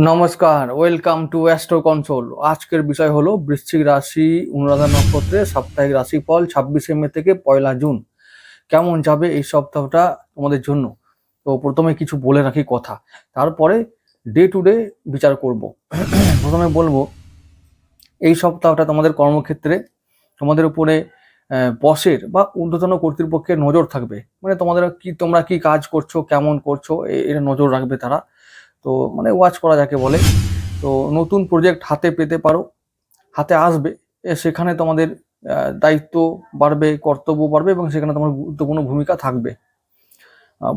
নমস্কার, welcome to astro console. আজকের বিষয় হলো বৃশ্চিক রাশি অনুরাধা নক্ষত্রে সাপ্তাহিক রাশিফল ছাব্বিশে মে থেকে পয়লা জুন। কেমন যাবে এই সপ্তাহটা তোমাদের জন্য? তো প্রথমে কিছু বলে রাখি কথা, তারপরে ডে টু ডে বিচার করব। প্রথমে বলব, এই সপ্তাহটা তোমাদের কর্মক্ষেত্রে তোমাদের উপরে বসের বা ঊর্ধ্বতন কর্তৃপক্ষের নজর থাকবে। মানে তোমাদের কি, তোমরা কি কাজ করছ, কেমন করছ, এ- এর নজর রাখবে তারা। তো মানে ওয়াচ করা যাকে বলে। তো নতুন প্রজেক্ট হাতে পেতে পারো, হাতে আসবে, এ সেখানে তোমাদের দায়িত্ব বাড়বে, কর্তব্য বাড়বে এবং সেখানে তোমার গুরুত্বপূর্ণ ভূমিকা থাকবে।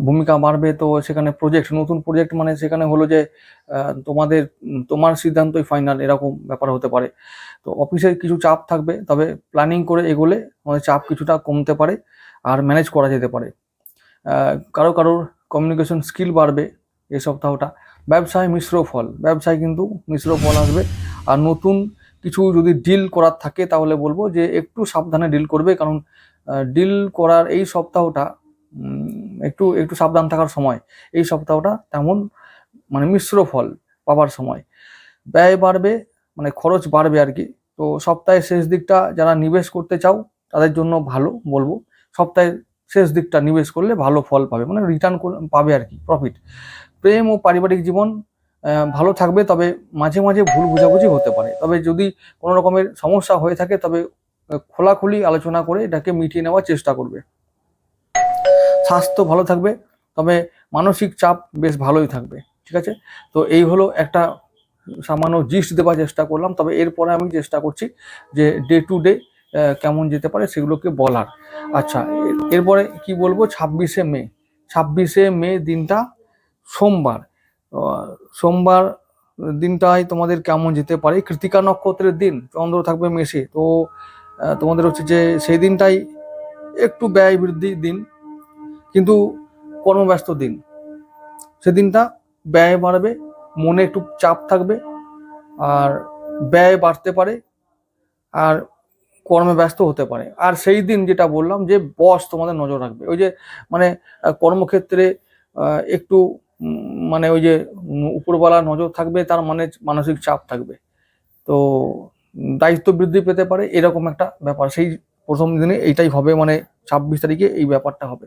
ভূমিকা বাড়বে তো সেখানে প্রজেক্ট নতুন প্রজেক্ট মানে সেখানে হলো যে তোমাদের, তোমার সিদ্ধান্তই ফাইনাল এরকম ব্যাপার হতে পারে। তো অফিসের কিছু চাপ থাকবে, তবে প্ল্যানিং করে এগোলে আমাদের চাপ কিছুটা কমতে পারে আর ম্যানেজ করা যেতে পারে। কারও কারোর কমিউনিকেশন স্কিল বাড়বে এই সপ্তাহটা। ব্যবসায় মিশ্র ফল, ব্যবসায় কিন্তু মিশ্র ফল আসবে। আর নতুন কিছু যদি ডিল করার থাকে তাহলে বলব যে একটু সাবধানে ডিল করবে। কারণ ডিল করার এই সপ্তাহটা একটু একটু সাবধান থাকার সময়, এই সপ্তাহটা তেমন মানে মিশ্র ফল পাবার সময়। ব্যয় বাড়বে মানে খরচ বাড়বে আর কি। তো সপ্তাহের শেষ দিকটা যারা নিবেশ করতে চাও, তাদের জন্য ভালো বলব। সপ্তাহের শেষ দিকটা নিবেশ করলে ভালো ফল পাবে মানে রিটার্ন পাবে আর কি প্রফিট প্রেম ও পারিবারিক জীবন ভালো থাকবে, তবে মাঝে মাঝে ভুল বোঝাবুঝি হতে পারে। তবে যদি কোনো রকমের সমস্যা হয়ে থাকে, তবে খোলাখুলি আলোচনা করে এটাকে মিটিয়ে নেওয়ার চেষ্টা করবে। স্বাস্থ্য ভালো থাকবে, তবে মানসিক চাপ বেশ ভালোই থাকবে, ঠিক আছে? তো এই হলো একটা সামান্য জিস্ট দেওয়ার চেষ্টা করলাম, তবে এরপরে আমি চেষ্টা করছি যে ডে টু ডে কেমন যেতে পারে সেগুলোকে বলার। আচ্ছা এর- এরপরে কি বলব? ছাব্বিশে মে ছাব্বিশে মে দিনটা সোমবার। সোমবার দিনটাই তোমাদের কেমন যেতে পারে? কৃতিকা নক্ষত্রের দিন, চন্দ্র থাকবে মেসে তো তোমাদের হচ্ছে যে সেই দিনটাই একটু ব্যয় বৃদ্ধির দিন, কিন্তু কর্মব্যস্ত দিন। সেদিনটা ব্যয় বাড়বে, মনে একটু চাপ থাকবে, আর ব্যয় বাড়তে পারে, আর কর্মে ব্যস্ত হতে পারে। আর সেই দিন যেটা বললাম যে বস তোমাদের নজর রাখবে। ওই যে মানে কর্মক্ষেত্রে একটু মানে ওই যে উপরওয়ালা নজর থাকবে, তার মানে মানসিক চাপ থাকবে। তো দায়িত্ব বৃদ্ধি পেতে পারে, এরকম একটা ব্যাপার। সেই প্রথম দিনে এইটাই হবে মানে ছাব্বিশ তারিখে এই ব্যাপারটা হবে।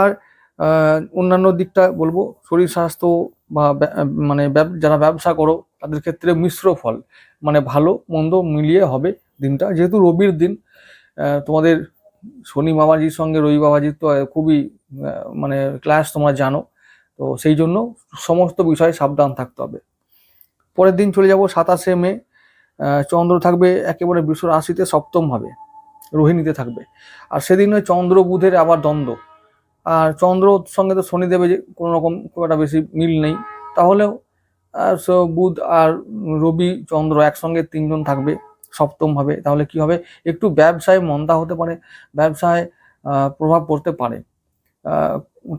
আর অন্যান্য দিকটা বলব, শরীর স্বাস্থ্য বা মানে যারা ব্যবসা করো, তাদের ক্ষেত্রে মিশ্র ফল মানে ভালো মন্দ মিলিয়ে হবে দিনটা। যেহেতু রবির দিন তোমাদের শনি বাবাজির সঙ্গে রবি বাবাজির তো খুবই মানে ক্লাস তোমরা জানো। তো সেই জন্য সমস্ত বিষয়ে সাবধান থাকতে হবে। পরের দিন চলে যাব সাতাশে মে চন্দ্র থাকবে একেবারে বিশ্ব রাশিতে সপ্তম হবে, রোহিণীতে থাকবে। আর সেদিন চন্দ্র বুধের আবার দ্বন্দ্ব। আর চন্দ্র সঙ্গে তো শনিদেবে যে কোনো রকম খুব একটা বেশি মিল নেই। তাহলেও বুধ আর রবি, চন্দ্র একসঙ্গে তিনজন থাকবে, সপ্তম হবে। তাহলে কি হবে? একটু ব্যবসায় মন্দা হতে পারে, ব্যবসায় প্রভাব পড়তে পারে।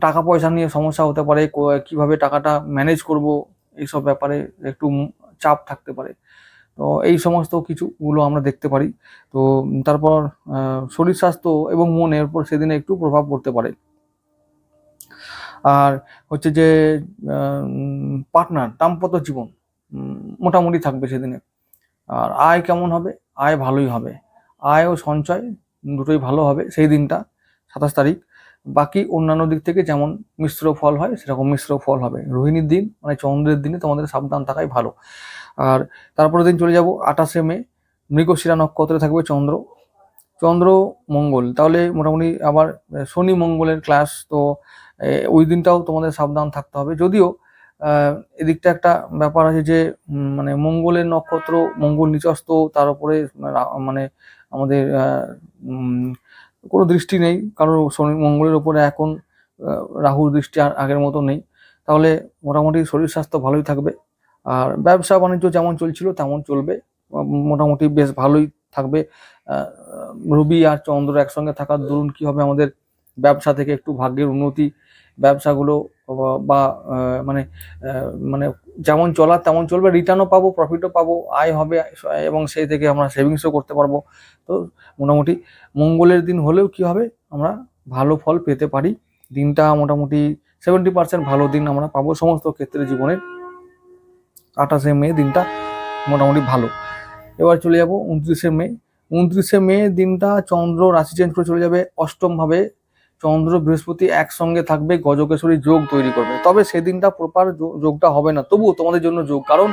টাকা পয়সা নিয়ে সমস্যা হতে পারে কীভাবে টাকাটা ম্যানেজ করব, এইসব ব্যাপারে একটু চাপ থাকতে পারে। তো এই সমস্ত কিছুগুলো আমরা দেখতে পারি। তো তারপর শরীর স্বাস্থ্য এবং মনের উপর সেদিনে একটু প্রভাব পড়তে পারে। আর হচ্ছে যে পার্টনার দাম্পত্য জীবন মোটামুটি থাকবে সেদিনে। আর আয় কেমন হবে? আয় ভালোই হবে। আয় ও সঞ্চয় দুটোই ভালো হবে সেই দিনটা, সাতাশ তারিখ। বাকি অন্যান্য দিক থেকে যেমন মিশ্র ফল হয়, সেরকম মিশ্র ফল হবে। রোহিণীর দিন মানে চন্দ্রের দিনে তোমাদের সাবধান থাকাই ভালো। আর তারপরের দিন চলে যাব আঠাশে মে, মৃগশিরা নক্ষত্রে থাকবে চন্দ্র। চন্দ্র, মঙ্গল। তাহলে মোটামুটি আবার শনি মঙ্গলের ক্লাস তো ওই দিনটাও তোমাদের সাবধান থাকতে হবে। যদিও এদিকটা একটা ব্যাপার আছে যে মানে মঙ্গলের নক্ষত্র, মঙ্গল নিচস্ত তার উপরে মানে আমাদের কোনো দৃষ্টি নেই। কারণ শনি মঙ্গলের উপরে এখন রাহুর দৃষ্টি আর আগের মতো নেই। তাহলে মোটামুটি শরীর স্বাস্থ্য ভালোই থাকবে। আর ব্যবসা বাণিজ্য যেমন চলছিল, তেমন চলবে। মোটামুটি বেশ ভালোই থাকবে। রবি আর চন্দ্র একসঙ্গে থাকার দরুন কি হবে আমাদের ব্যবসা থেকে একটু ভাগ্যের উন্নতি। ব্যবসাগুলো বা- মানে মানে যেমন চলার তেমন চলবে রিটার্নও পাবো প্রফিটও পাবো, আয় হবে, এবং সেই থেকে আমরা সেভিংসও করতে পারব। তো মোটামুটি মঙ্গলের দিন হলেও কি হবে? আমরা ভালো ফল পেতে পারি। দিনটা মোটামুটি সেভেন্টি পার্সেন্ট ভালো দিন আমরা পাবো সমস্ত ক্ষেত্রে জীবনের। আঠাশে মে দিনটা মোটামুটি ভালো। এবার চলে যাব উনত্রিশে মে। উনত্রিশে মে দিনটা চন্দ্র রাশি চেঞ্জ করে চলে যাবে। অষ্টম ভাবে চন্দ্র বৃহস্পতি একসঙ্গে থাকবে, গজকেশরী যোগ তৈরি করবে। তবে সেদিনটা প্রপার যোগটা হবে না। তবুও তোমাদের জন্য যোগ। কারণ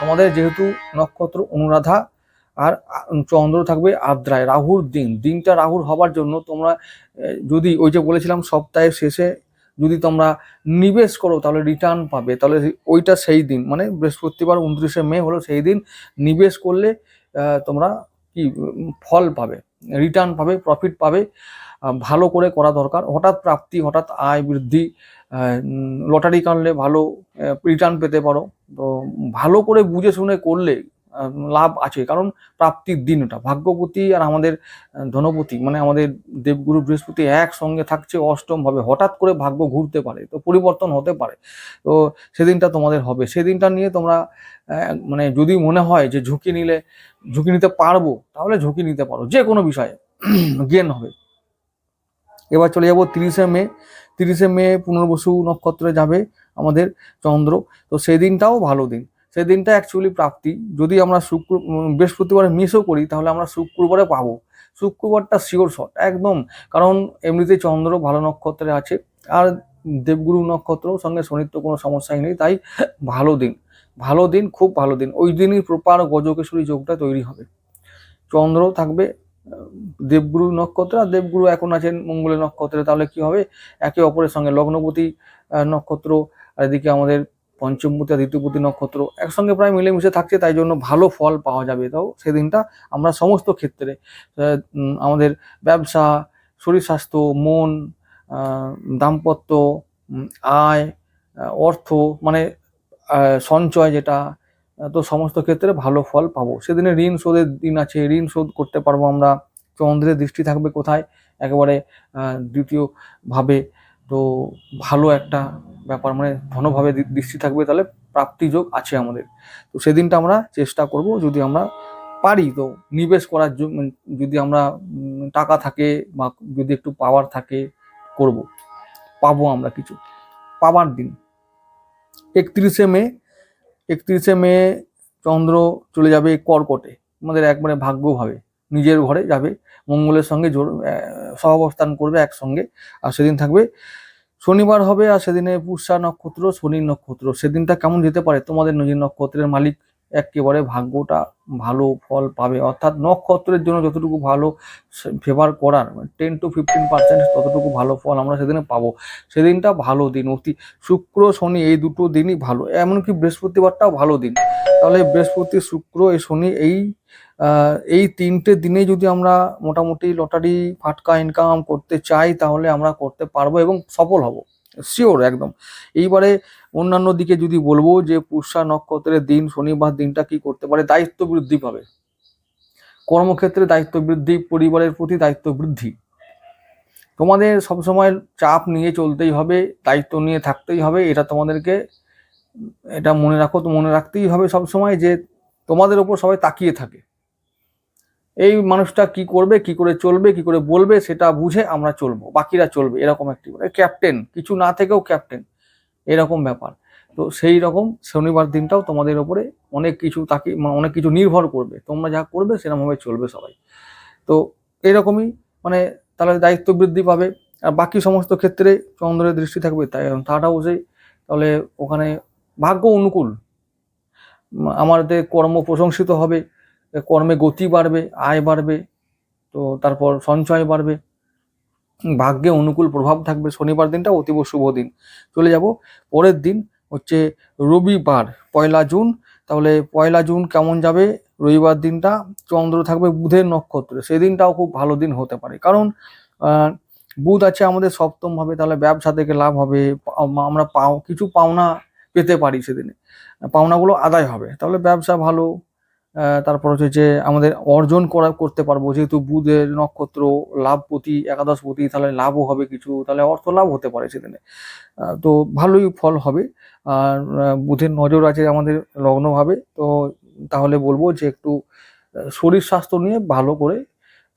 তোমাদের যেহেতু নক্ষত্র অনুরাধা আর চন্দ্র থাকবে আদ্রায়, রাহুর দিন। দিনটা রাহুর হবার জন্য তোমরা যদি ওই যে বলেছিলাম সপ্তাহের শেষে যদি তোমরা নিবেশ করো, তাহলে রিটার্ন পাবে। তাহলে ওইটা সেই দিন। মানে বৃহস্পতিবার উনত্রিশে মে হলো সেই দিন। নিবেশ করলে তোমরা কি ফল পাবে রিটার্ন পাবে প্রফিট পাবে। ভালো করে করা দরকার। হঠাৎ প্রাপ্তি, হঠাৎ আয় বৃদ্ধি লটারি কাটলে ভালো রিটার্ন পেতে পারো। তো ভালো করে বুঝে শুনে করলে লাভ আছে। কারণ প্রাপ্তির দিন ওটা। ভাগ্যপতি আর আমাদের ধনপতি মানে আমাদের দেবগুরু বৃহস্পতি একসঙ্গে থাকছে অষ্টম ভাবে হঠাৎ করে ভাগ্য ঘুরতে পারে, তো পরিবর্তন হতে পারে। তো সেদিনটা তোমাদের হবে। সেদিনটা নিয়ে তোমরা মানে যদি মনে হয় যে ঝুঁকি নিলে, ঝুঁকি নিতে পারব, তাহলে ঝুঁকি নিতে পারো। যে কোনো বিষয়ে জ্ঞান হবে। এবার চলে যাব তিরিশে মে। তিরিশে মে পুনর্বসু নক্ষত্রে যাবে আমাদের চন্দ্র। তো সেই দিনটাও ভালো দিন। সেই দিনটা অ্যাকচুয়ালি প্রাপ্তি। যদি আমরা শুক্র বৃহস্পতিবারে মিসও করি, তাহলে আমরা শুক্রবারে পাবো। শুক্রবারটা শিওর শট একদম। কারণ এমনিতে চন্দ্র ভালো নক্ষত্রে আছে, আর দেবগুরু নক্ষত্র সঙ্গে শনির তো কোনো সমস্যাই নেই। তাই ভালো দিন। ভালো দিন, খুব ভালো দিন। ওই দিনই প্রপার গজকেশ্বরী যোগটা তৈরি হবে। চন্দ্র থাকবে দেবগুরু নক্ষত্র আর দেবগুরু এখন আছেন মঙ্গলের নক্ষত্রে, তাহলে কি হবে? একে অপরের সঙ্গে লগ্নপতি নক্ষত্র, আর এদিকে আমাদের পঞ্চমপতি আর দ্বিতীয়পতি নক্ষত্র একসঙ্গে প্রায় মিলেমিশে থাকছে, তাই জন্য ভালো ফল পাওয়া যাবে। তাও সেদিনটা আমরা সমস্ত ক্ষেত্রে আমাদের ব্যবসা, শরীর স্বাস্থ্য, মন দাম্পত্য আয় অর্থ মানে সঞ্চয় যেটা তো সমস্ত ক্ষেত্রে ভালো ফল পাবো। সেদিনে ঋণ শোধের দিন আছে ঋণ শোধ করতে পারব আমরা। চন্দ্রের দৃষ্টি থাকবে কোথায়? একেবারে দ্বিতীয়ভাবে তো ভালো একটা ব্যাপার মানে ঘনভাবে দৃষ্টি থাকবে, তাহলে প্রাপ্তিযোগ আছে আমাদের। তো সেদিনটা আমরা চেষ্টা করব, যদি আমরা পারি তো নিবেশ করার জন্য যদি আমরা টাকা থাকে বা যদি একটু পাওয়ার থাকে করব। পাবো আমরা কিছু। পাবার দিন। একত্রিশে মে একত্রিশে মে চন্দ্র চলে যাবে কর্কটে। আমাদের একবারে ভাগ্যভাবে নিজের ঘরে যাবে। মঙ্গলের সঙ্গে জোর সহাবস্থান করবে একসঙ্গে। আর সেদিন থাকবে। শনিবার হবে আর সেদিনে পুষা নক্ষত্র শনির নক্ষত্র। সেদিনটা কেমন যেতে পারে? তোমাদের নিজের নক্ষত্রের মালিক একেবারে ভাগ্যটা ভালো ফল পাবে। অর্থাৎ নক্ষত্রের জন্য যতটুকু ভালো ফেভার করার টেন টু ফিফটিন পার্সেন্ট ততটুকু ভালো ফল আমরা সেদিনে পাবো। সেদিনটা ভালো দিন, অতি শুক্র, শনি এই দুটো দিনই ভালো। এমনকি বৃহস্পতিবারটাও ভালো দিন। তাহলে বৃহস্পতি, শুক্র, এই শনি, এই এই তিনটে দিনে যদি আমরা মোটামুটি লটারি ফাটকা ইনকাম করতে চাই, তাহলে আমরা করতে পারব এবং সফল হব। শিওর একদম। এইবারে অন্যান্য দিকে যদি বলব যে পুষা নক্ষত্রের দিন, শনিবার দিনটা কি করতে পারে? দায়িত্ব বৃদ্ধি পাবে। কর্মক্ষেত্রে দায়িত্ব বৃদ্ধি, পরিবারের প্রতি দায়িত্ব বৃদ্ধি। তোমাদের সবসময় চাপ নিয়ে চলতেই হবে, দায়িত্ব নিয়ে থাকতেই হবে, এটা তোমাদেরকে, এটা মনে রাখো, তো মনে রাখতেই হবে সবসময় যে তোমাদের ওপর সবাই তাকিয়ে থাকে। এই মানুষটা কি করবে, কি করে চলবে, কি করে বলবে, সেটা বুঝে আমরা চলবো, বাকিরা চলবে, এরকম একটি ক্যাপ্টেন, কিছু না থেকেও ক্যাপ্টেন। এরকম ব্যাপার। তো সেই রকম শনিবার দিনটাও তোমাদের ওপরে অনেক কিছু তাকে মানে অনেক কিছু নির্ভর করবে। তোমরা যা করবে সেরকমভাবে চলবে সবাই। তো এরকমই মানে তাহলে দায়িত্ব বৃদ্ধি পাবে। আর বাকি সমস্ত ক্ষেত্রে চন্দ্রের দৃষ্টি থাকবে তাই থার্ড হাউসে তাহলে ওখানে ভাগ্য অনুকূল। আমাদের কর্ম প্রশংসিত হবে কর্মে গতি বাড়বে, আয় বাড়বে, তো তারপর সঞ্চয় বাড়বে। ভাগ্যে অনুকূল প্রভাব থাকবে শনিবার দিনটা, অতীব শুভ দিন। চলে যাব। পরের দিন হচ্ছে রবিবার, পয়লা জুন। তাহলে পয়লা জুন কেমন যাবে? রবিবার দিনটা চন্দ্র থাকবে বুধের নক্ষত্রে। সেই দিনটাও খুব ভালো দিন হতে পারে। কারণ বুধ আছে আমাদের সপ্তম ভাবে, তাহলে ব্যবসা থেকে লাভ হবে। আমরা পাও, কিছু পাওনা পেতে পারি সেদিনে। পাওনাগুলো আদায় হবে। তাহলে ব্যবসা ভালো। তারপর হচ্ছে যে আমাদের অর্জন করা, করতে পারব। যেহেতু বুধের নক্ষত্র, লাভপতি, একাদশপতি, তাহলে লাভও হবে কিছু, তাহলে অর্থ লাভ হতে পারে সেদিনে তো ভালোই ফল হবে। আর বুধের নজর আছে আমাদের লগ্নভাবে, তো তাহলে বলব যে একটু শরীর স্বাস্থ্য নিয়ে ভালো করে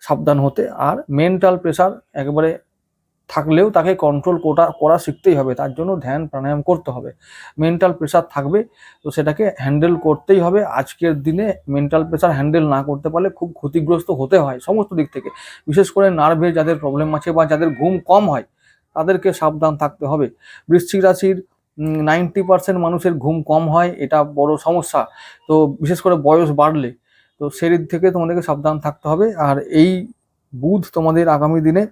সাবধান হতে। আর মেন্টাল প্রেশার একেবারে থাকলেও তাকে কন্ট্রোল করা করা শিখতেই হবে। তার জন্য ধ্যান, প্রাণায়াম করতে হবে। মেন্টাল প্রেশার থাকবে, তো সেটাকে হ্যান্ডেল করতেই হবে। আজকের দিনে মেন্টাল প্রেশার হ্যান্ডেল না করতে পারলে খুব ক্ষতিগ্রস্ত হতে হয় সমস্ত দিক থেকে। বিশেষ করে নার্ভে যাদের প্রবলেম আছে বা যাদের ঘুম কম হয়, তাদেরকে সাবধান থাকতে হবে। বৃশ্চিক রাশির নাইনটি পার্সেন্ট মানুষের ঘুম কম হয়, এটা বড় সমস্যা। তো বিশেষ করে বয়স বাড়লে, তো সেদিক থেকে তোমাদেরকে সাবধান থাকতে হবে। আর এই বুধ তোমাদের আগামী দিনে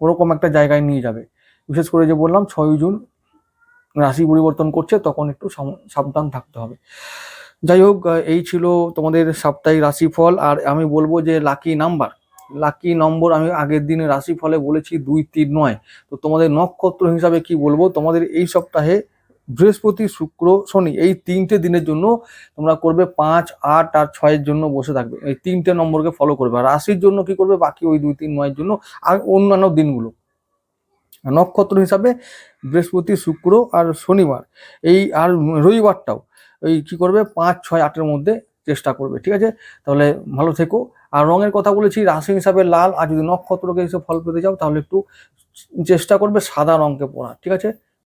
ওরকম একটা জায়গায় নিয়ে যাবে। বিশেষ করে যে বললাম ছয় জুন রাশি পরিবর্তন করছে, তখন একটু সাবধান থাকতে হবে। যাই হোক এই ছিল তোমাদের সাপ্তাহিক রাশিফল, আর আমি বলব যে লাকি নাম্বার লাকি নম্বর আমি আগের দিনে রাশিফলে বলেছি দুই তিন নয়। তো তোমাদের নক্ষত্র হিসাবে কি বলব? তোমাদের এই সপ্তাহে বৃহস্পতি, শুক্র, শনি এই তিনটে দিনের জন্য তোমরা করবে পাঁচ, আট আর ছয়ের জন্য বসে থাকবে। এই তিনটে নম্বরকে ফলো করবে। আর রাশির জন্য কি করবে? বাকি ওই দুই, তিন, নয়ের জন্য আর অন্যান্য দিনগুলো। নক্ষত্র হিসাবে বৃহস্পতি, শুক্র আর শনিবার। এই আর রবিবারটাও এই কি করবে? পাঁচ, ছয়, আটের মধ্যে চেষ্টা করবে। ঠিক আছে? তাহলে ভালো থেকো। আর রঙের কথা বলেছি, রাশি হিসাবে লাল। আর যদি নক্ষত্রকে হিসেবে ফল পেতে যাও তাহলে একটু চেষ্টা করবে সাদা রঙকে পরা। ঠিক আছে?